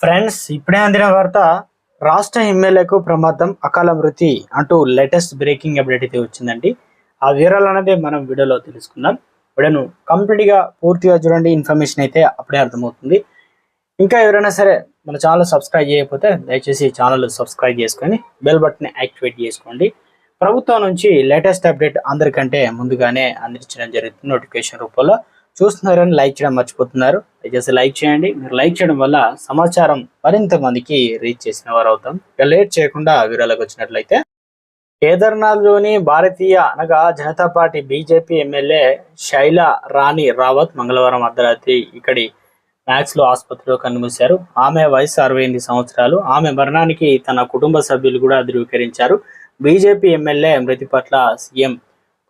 Friends ఇప్పుడే అందిన వార్త రాష్ట్ర ఎమ్మెల్యేకు ప్రమాదం అకాల మృతి అంటూ లేటెస్ట్ బ్రేకింగ్ అప్డేట్ అయితే వచ్చిందండి. ఆ వివరాలు అనేది మనం వీడియోలో తెలుసుకుందాం. వీడియోను కంప్లీట్గా పూర్తిగా చూడండి ఇన్ఫర్మేషన్ అయితే అప్పుడే అర్థమవుతుంది. ఇంకా ఎవరైనా సరే మన ఛానల్ సబ్స్క్రైబ్ చేయకపోతే దయచేసి ఛానల్ సబ్స్క్రైబ్ చేసుకొని బెల్ బటన్ని యాక్టివేట్ చేసుకోండి. ప్రభుత్వం నుంచి లేటెస్ట్ అప్డేట్ అందరికంటే ముందుగానే అందించడం జరుగుతుంది నోటిఫికేషన్ రూపంలో. చూస్తున్నారని లైక్ చేయడం మర్చిపోతున్నారు. దయచేసి లైక్ చేయండి. మీరు లైక్ చేయడం వల్ల సమాచారం మరింత మందికి రీచ్ చేసిన వారు అవుతాం ఇక లేట్ చేయకుండా వివరాలకు వచ్చినట్లయితే కేదార్నాథ్లోని భారతీయ అనగా Janata party BJP MLA Shaila Rani Rawat మంగళవారం అర్ధరాత్రి ఇక్కడి మ్యాక్స్లో ఆసుపత్రిలో కన్నుమూశారు. ఆమె వయసు అరవై ఎనిమిది సంవత్సరాలు. ఆమె మరణానికి తన కుటుంబ సభ్యులు కూడా ధృవీకరించారు. బీజేపీ ఎమ్మెల్యే మృతి పట్ల సీఎం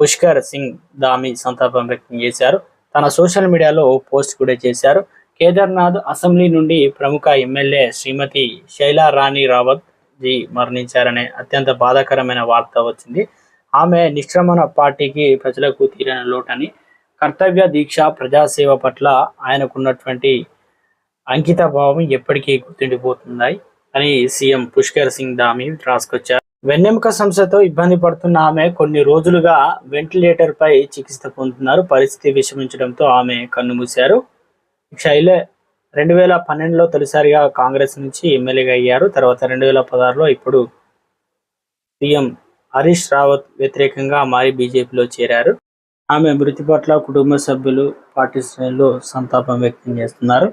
పుష్కర్ సింగ్ దామి సంతాపం వ్యక్తం చేశారు. తన సోషల్ మీడియాలో పోస్ట్ కూడా చేశారు. కేదార్నాథ్ అసెంబ్లీ నుండి ప్రముఖ ఎమ్మెల్యే శ్రీమతి శైలా రాణి రావత్ జీ మరణించారనే అత్యంత బాధాకరమైన వార్త వచ్చింది. ఆమె నిష్క్రమణ పార్టీకి ప్రజలకు తీరని లోటని కర్తవ్య దీక్ష ప్రజాసేవ పట్ల ఆయనకున్నటువంటి అంకిత భావం ఎప్పటికీ గుర్తుండిపోతున్నాయి అని సీఎం పుష్కర్ సింగ్ దామి రాసుకొచ్చారు. వెన్నెముక సమస్యతో ఇబ్బంది పడుతున్న ఆమె కొన్ని రోజులుగా వెంటిలేటర్ పై చికిత్స పొందుతున్నారు. పరిస్థితి విషమించడంతో ఆమె కన్నుమూశారు శైలే రెండు వేల పన్నెండులో తొలిసారిగా కాంగ్రెస్ నుంచి ఎమ్మెల్యేగా అయ్యారు. తర్వాత రెండు వేల పదహారులో ఇప్పుడు సీఎం హరీష్ రావత్ వ్యతిరేకంగా మారి బీజేపీలో చేరారు. ఆమె మృతి పట్ల కుటుంబ సభ్యులు పార్టీ శ్రేణులు సంతాపం వ్యక్తం చేస్తున్నారు.